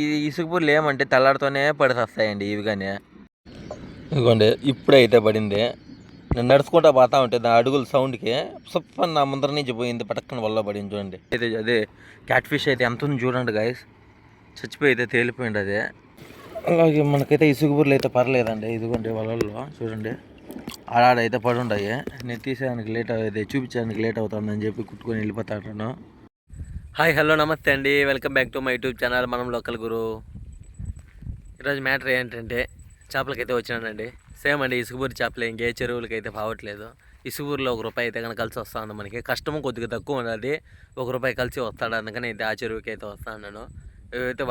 ఈ ఇసుకపూర్లు ఏమంటే తెల్లారితోనే పడిసేస్తాయండి ఇవి కానీ ఇదిగోండి ఇప్పుడైతే పడింది. నేను నడుచుకుంటా పోతా ఉంటే దాని అడుగుల సౌండ్కి సప్పని నా ముందర నుంచి పోయింది పటక్కన వల్ల పడింది చూడండి. అయితే అదే క్యాట్ ఫిష్ అయితే ఎంత ఉంది చూడండి గాయస్ చచ్చిపోయి అయితే తేలిపోయింది అదే. అలాగే మనకైతే ఇసుకపూర్లు అయితే పర్లేదండి. ఇదిగోండి వలల్లో చూడండి. ఆడాడైతే పడి ఉండయి నేను తీసేదానికి లేట్ అయితే చూపించడానికి లేట్ అవుతుందని చెప్పి కుట్టుకొని వెళ్ళిపోతాను హాయ్ హలో నమస్తే అండి. Welcome back to my YouTube channel. మనం లోకల్ గురు. ఈరోజు మ్యాటర్ ఏంటంటే చేపలకైతే వచ్చినానండి. సేమ్ అండి ఇసుకూరు చేపలు. ఇంకే చెరువులకి అయితే పావట్లేదు ఇసుకూరులో ఒక రూపాయి అయితే కనుక కలిసి వస్తా ఉంది మనకి. కష్టము కొద్దిగా తక్కువ ఉన్నది ఒక రూపాయి కలిసి వస్తాడు. అందుకని అయితే ఆ చెరువుకి అయితే వస్తా ఉన్నాను.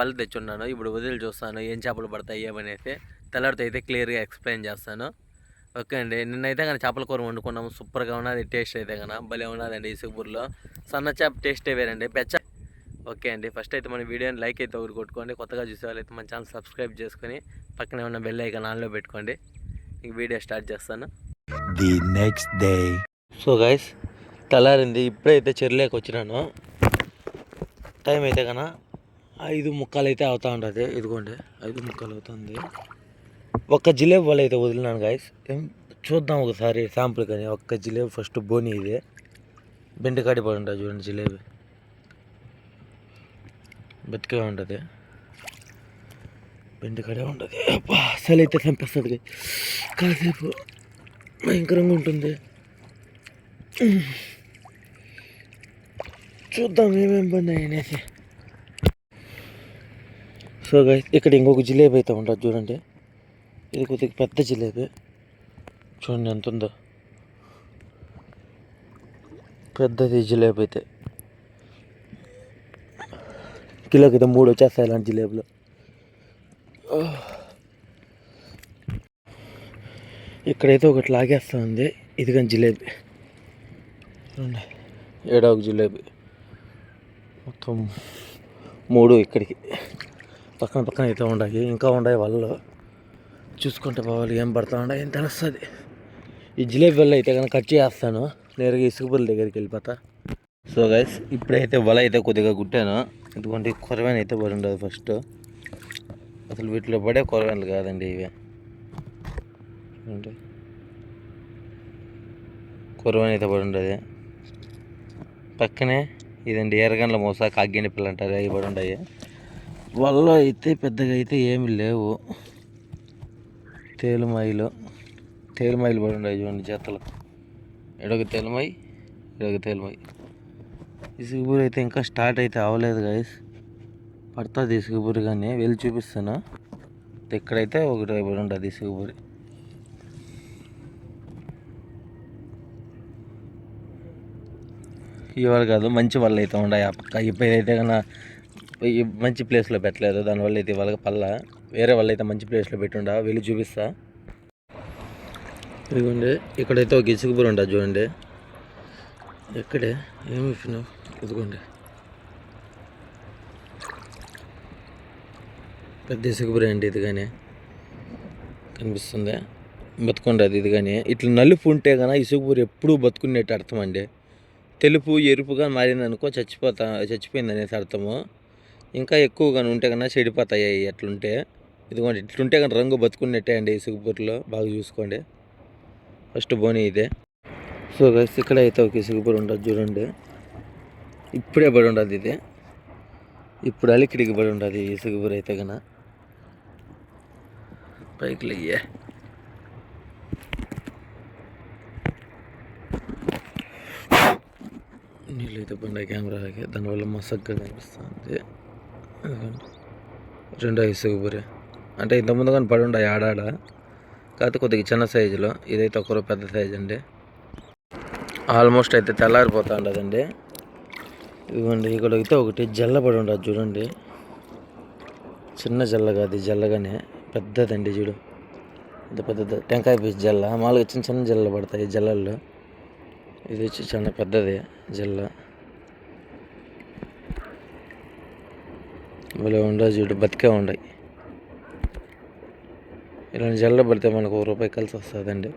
వాళ్ళు తెచ్చున్నాను ఇప్పుడు వదిలి చూస్తాను. ఏం చేపలు పడతాయి ఏమనేసి తెల్లడితో అయితే క్లియర్గా ఎక్స్ప్లెయిన్ చేస్తాను. ఓకే అండి. నిన్నైతే కానీ చేపల కూర వండుకున్నాము. సూపర్గా ఉన్నది. టేస్ట్ అయితే కన్నా భలే ఉన్నదండి ఇసుకపూర్లో సన్న చేప టేస్టే వేరండి. పెచ్చ ఓకే అండి. ఫస్ట్ అయితే మన వీడియోని లైక్ అయితే ఒకటి కొట్టుకోండి. కొత్తగా చూసే వాళ్ళైతే మన ఛానల్ సబ్స్క్రైబ్ చేసుకొని పక్కనే ఉన్న బెల్ ఐకాన్ ఆన్లో పెట్టుకోండి. ఇంక వీడియో స్టార్ట్ చేస్తాను. The next day. So guys తెల్లారింది. ఇప్పుడైతే చెరువులోకి వచ్చినాను. టైం అయితే కన్నా ఐదు ముక్కలు అయితే అవుతా ఉంటుంది ఇదిగోండి. ఐదు ముక్కలు అవుతుంది ఒక్క జిలేబీ వాళ్ళు అయితే వదిలినాను గాయస్ చూద్దాం ఒకసారి శాంపుల్ కానీ. ఒక్క జిలేబీ ఫస్ట్ బోని ఇది. బెండకాడి పడి ఉంటుంది చూడండి జిలేబీ. బతికే ఉంటుంది. బెండకాడే ఉంటుంది. అబ్బా అసలు అయితే చంపేస్తుంది కాసేపు భయంకరంగా ఉంటుంది. చూద్దాం ఏమేమి పడినాయి అనేసి. సో గైస్ ఇక్కడ ఇంకొక జిలేబీ అయితే ఉంటుంది చూడండి. ఇది కొద్దిగా పెద్ద జిలేబీ. చూడండి ఎంత ఉందో పెద్దది జిలేబీ అయితే. కిలోకి అయితే మూడు వచ్చేస్తాయి ఇలాంటి జిలేబీలు. ఇక్కడైతే ఒకటి లాగేస్తా ఉంది. ఇది కానీ జిలేబీ. చూడండి. ఒక జిలేబీ. మొత్తం మూడు ఇక్కడికి. పక్కన పక్కన అయితే ఉన్నాయి ఇంకా ఉన్నాయి వాళ్ళు చూసుకుంటే పోవాలి ఏం పడతా ఉండే? ఏం తెలుస్తుంది? ఈ జిలేబీ వల్ల అయితే కనుక కట్ చేస్తాను. నేరుగా ఇసుకపుల్ల దగ్గరికి వెళ్ళిపోతా. సో గైస్ ఇప్పుడైతే వల అయితే కొద్దిగా కుట్టాను. ఎందుకంటే కొరవేన అయితే పడి ఉండదు ఫస్ట్ అసలు వీటిలో పడే కొరవేనలు కాదండి ఇవి. అంటే కొరవేన అయితే పడి ఉండదు. పక్కనే ఇదండి ఎర్రగండ్ల మోసా కాగ్గిని పిల్లలు అంటారు అవి పడి ఉండయి వల్ల అయితే పెద్దగా అయితే ఏమి లేవు. తేలుమాయిలు తేలుమాయిలు పడి ఉన్నాయి చూడండి జతలు ఎడొక తేలుమాయి ఎడొక తేలుమాయి ఇసుగుబూరి అయితే ఇంకా స్టార్ట్ అయితే అవ్వలేదు గాయస్ పడుతుంది ఇసుగుబూరి కానీ వెళ్ళి చూపిస్తాను. ఇక్కడైతే ఒకటి పడి ఉంటుంది ఇసుగుబూరి ఇవాళ కాదు మంచి వాళ్ళు అయితే ఉన్నాయి. ఆ పక్క ఇప్పుడైతే కన్నా మంచి ప్లేస్లో పెట్టలేదు. దానివల్ల అయితే వాళ్ళకి పల్ల. వేరే వాళ్ళు అయితే మంచి ప్లేస్లో పెట్టుండా. వెళ్ళి చూపిస్తా. ఇదిగోండి ఇక్కడైతే ఒక ఇసుకబురి ఉంటుంది చూడండి. ఎక్కడే ఏమి ఇచ్చినావు? ఇదిగోండి. పెద్ద ఇసుకబురి అండి ఇది కానీ. కనిపిస్తుంది. బతుకుండదు ఇది కానీ. ఇట్లా నలుపు ఉంటే కన్నా ఇసుకబురి ఎప్పుడూ బతుకునేట్టు అర్థం అండి. తెలుపు ఎరుపుగా మారింది అనుకో చచ్చిపోతా చచ్చిపోయింది అనేసి అర్థము. ఇంకా ఎక్కువగా ఉంటే కన్నా చెడిపోతాయి అవి అట్లుంటే. ఇదిగోండి ఇట్లుంటే కానీ రంగు బతుకున్నట్టే అండి ఈ బాగా చూసుకోండి. ఫస్ట్ బోని ఇదే. సో గైస్ ఇక్కడ అయితే ఒక సిగుపూరు ఉండదు చూడండి. ఇప్పుడే పడి ఉండదు ఇది. ఇప్పుడు అలికిడికి పడి ఉండదు ఈ అయితే కన్నా. పైకి లెయ్యే నీళ్ళు అయితే పడినాయి కెమెరాకి దానివల్ల మసగ్గా కనిపిస్తుంది. రెండు రెండో ఇసుగుబురి అంటే ఇంతకుముందు కానీ పడి ఉండే ఆడాడ. కాకపోతే కొద్దిగా చిన్న సైజులో. ఇదైతే ఒకరు పెద్ద సైజు అండి. ఆల్మోస్ట్ అయితే తెల్లారిపోతూ ఉండదండి. ఇదిగోండి ఇక్కడ అయితే ఒకటి జల్ల పడి ఉండదు చూడండి. చిన్న జల్ల కాదు జల్లగానే. పెద్దదండి చూడు. ఇంత పెద్ద టెంకాయ పీస్ జల్ల. మామూలుగా చిన్న చిన్న జల్ల పడతాయి జల్లల్లో. ఇది వచ్చి చాలా పెద్దది జల్ల. భలే ఉండవు చూడు బతికే ఉండయి. ఇలాంటి జల్ల పడితే మనకు ఒక రూపాయి కలిసి వస్తుందండి.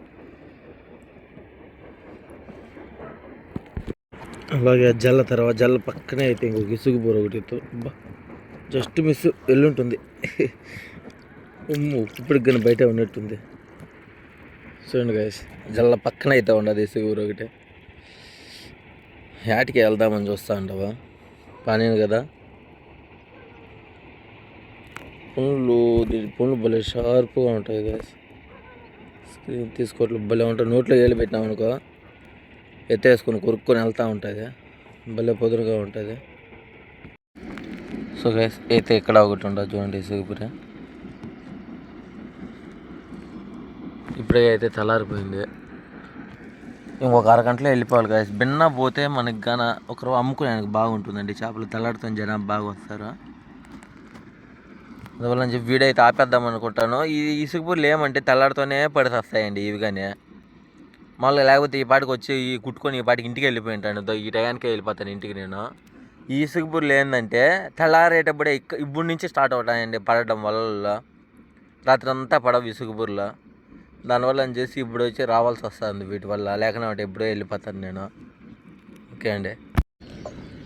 అలాగే జల్ల తర్వాత జల్ల పక్కనే అయితే ఇంకొక ఇసుగు బూర ఒకటి జస్ట్ మిస్ ఎల్లుంటుంది. ఉమ్ము ఇప్పుడు కానీ బయట ఉన్నట్టుంది. చూడండి గాయస్ జల్ల పక్కన అయితే ఉండదు ఇసుగు బూర ఒకటి. యాటికి వెళ్దామని చూస్తా ఉండవా పని కదా? పుండ్లు దీని పుండ్లు భలే షార్ప్గా ఉంటాయి గ్యాస్ స్క్రీన్ తీసుకోవట్లు భలే ఉంటాయి. నోట్లో వేలు పెట్టినాం అనుకో ఎత్తేసుకొని కొరుక్కొని వెళ్తూ ఉంటుంది భలే పొదురుగా ఉంటుంది సో గ్యాస్ అయితే ఇక్కడ ఒకటి ఉండదు చూడండి సిగుపురే ఇప్పుడే అయితే తెల్లారిపోయింది ఇంకొక అరగంటలో వెళ్ళిపోవాలి గైస్ భిన్న పోతే మనకి గాన ఒకరు అమ్ముకునేందుకు బాగుంటుందండి. చేపలు తెల్లారితో జనాభా బాగా వస్తారు. అందువల్ల చెప్పి వీడియో అయితే ఆపేద్దాం అనుకుంటాను. ఈ ఇసుకపూర్లు ఏమంటే తెల్లారితోనే పడిసేస్తాయండి ఇవి కానీ మళ్ళీ లేకపోతే ఈ పాటికి వచ్చి ఈ కుట్టుకొని ఈ పాటికి ఇంటికి వెళ్ళిపోయింటాను. ఈ టయానికి వెళ్ళిపోతాను ఇంటికి నేను. ఈ ఇసుకపూర్లు ఏంటంటే తెల్లారేటప్పుడే ఇక్క ఇప్పుడు నుంచి స్టార్ట్ అవుతాయండి పడడం వల్ల. రాత్రి అంతా పడవు ఇసుకపూర్లో దానివల్ల అని చేసి ఇప్పుడు వచ్చి రావాల్సి వస్తుంది వీటి వల్ల. లేకపోతే ఇప్పుడే వెళ్ళిపోతాను నేను. ఓకే అండి.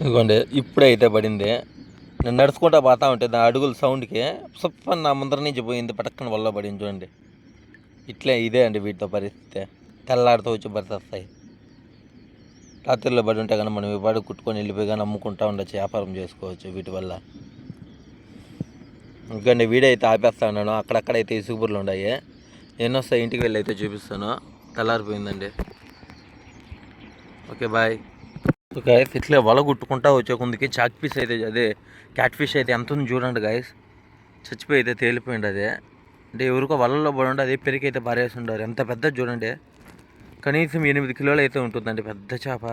ఇదిగోండి ఇప్పుడే అయితే పడింది. నేను నడుచుకుంటా పోతా ఉంటే దాని అడుగుల సౌండ్కి సప్పని నా ముందర నుంచి పోయింది పటక్కన వల్ల పడింది చూడండి. ఇట్లే ఇదే అండి వీటితో పరిస్థితి. తెల్లారితో వచ్చి బతిస్తాయి రాత్రిలో పడి ఉంటే కానీ మనం ఈ కుట్టుకొని వెళ్ళిపోయి కానీ అమ్ముకుంటా ఉండొచ్చు వ్యాపారం చేసుకోవచ్చు వీటి వల్ల. ఇంకండి వీడియో అయితే ఆపేస్తా ఉన్నాను. అక్కడక్కడైతే ఇసుగుబుర్లు ఉన్నాయి. నేను వస్తాయి ఇంటికి వెళ్ళి అయితే చూపిస్తాను. తెల్లారిపోయిందండి. Okay bye. గాయస్ ఇట్లే వల కుట్టుకుంటా వచ్చే కొందికి చాక్ పీస్ అయితే అదే క్యాట్ ఫిష్ అయితే ఎంత ఉంది చూడండి గాయస్ చచ్చిపోయి అయితే తేలిపోయింది అదే. అంటే ఎవరికో వలలో పడి అదే పెరిగి అయితే పారేసి ఉండారు ఎంత పెద్దది చూడండి. కనీసం ఎనిమిది కిలోలు అయితే ఉంటుందండి. పెద్ద చేప.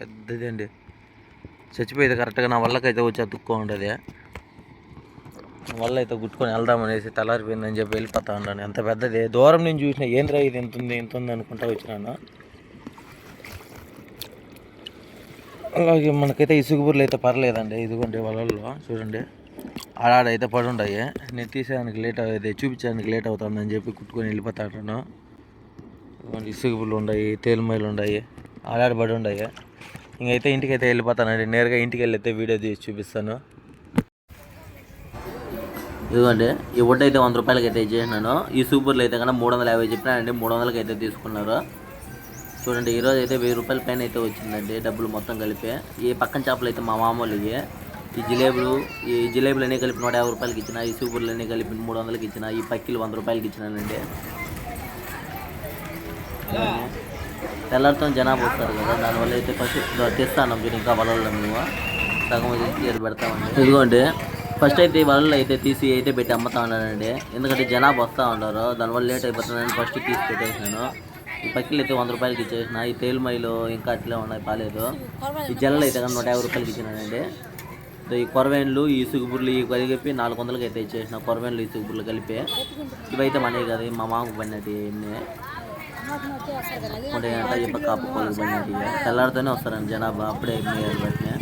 పెద్దది అండి. చచ్చిపోయేది కరెక్ట్గా నా వల్లకైతే వచ్చి అతుక్కో ఉండదు. వల్ల అయితే గుట్టుకొని వెళ్దామనేసి తలారిపోయిందని చెప్పి వెళ్ళిపోతా ఉన్నాను. ఎంత పెద్దది. దూరం నుంచి చూసిన ఏంద్రా ఇది? ఎంత ఉంది ఎంత ఉంది అనుకుంటా వచ్చినాను. అలాగే మనకైతే ఇసుగుబుర్లు అయితే పర్లేదండి. ఇదిగోండి వలల్లో చూడండి. ఆడాడైతే పడి నేను తీసేదానికి లేట్ అయ్యేది చూపించడానికి లేట్ అవుతుందని చెప్పి కుట్టుకొని వెళ్ళిపోతాను ఇదిగోండి ఇసుగుబుర్లు ఉన్నాయి తేలుమైలు ఉన్నాయి ఆడాడ పడి ఉన్నాయి ఇంకైతే ఇంటికైతే వెళ్ళిపోతానండి. నేరుగా ఇంటికి వెళ్ళైతే వీడియో తీసి చూపిస్తాను. ఇదిగోండి ఈ వడ్డీ అయితే వంద రూపాయలకి అయితే ఇచ్చేసినాను. ఈ సూపర్లు అయితే కన్నా మూడు వందల యాభై చెప్పినానండి మూడు వందలకి అయితే తీసుకున్నారు. చూడండి ఈరోజు అయితే వెయ్యి రూపాయల పైన అయితే వచ్చిందండి డబ్బులు మొత్తం కలిపి. ఈ పక్కన చేపలు అయితే మా మామూలు ఈ జిలేబులు ఈ జిలేబులు అన్నీ కలిపి నూట యాభై రూపాయలకి ఇచ్చిన ఈ సూపర్లు అన్నీ కలిపి మూడు వందలకి ఇచ్చిన ఈ పక్కిలు వంద రూపాయలకి ఇచ్చినానండి. తెల్లారితో జనాభా వస్తారు కదా దానివల్ల అయితే ఫస్ట్ తెస్తాను మీరు ఇంకా వలల్లో మేము సగం తీసి పెడతామండి. ఇదిగోండి ఫస్ట్ అయితే ఈ వలలు అయితే తీసి అయితే పెట్టి అమ్ముతా ఉన్నానండి. ఎందుకంటే జనాభా వస్తూ ఉంటారు దానివల్ల లేట్ అయిపోతుందని ఫస్ట్ తీసి పెట్టేసాను. ఈ పక్కిలు అయితే వంద రూపాయలకి ఇచ్చేసిన ఈ తేలుమైలు ఇంకా అట్లే ఉన్నాయి పాలేదు. ఈ జల్లలు అయితే కానీ నూట యాభై రూపాయలకి ఇచ్చినానండి. ఈ కొరవేన్లు ఈ ఇసుగుబుర్లు ఈ కలిపి నాలుగు వందలకి అయితే ఇచ్చేసిన కొరవేన్లు సుగుబుర్లు కలిపి. ఇవైతే మనవి కదా మా మామకు పడినది ఇవన్నీ. అంటే అంటే ఇప్పుడు కాపు పడినట్టు తెల్లారితోనే వస్తారండి జనాభా అప్పుడే మేయాలి బట్టినే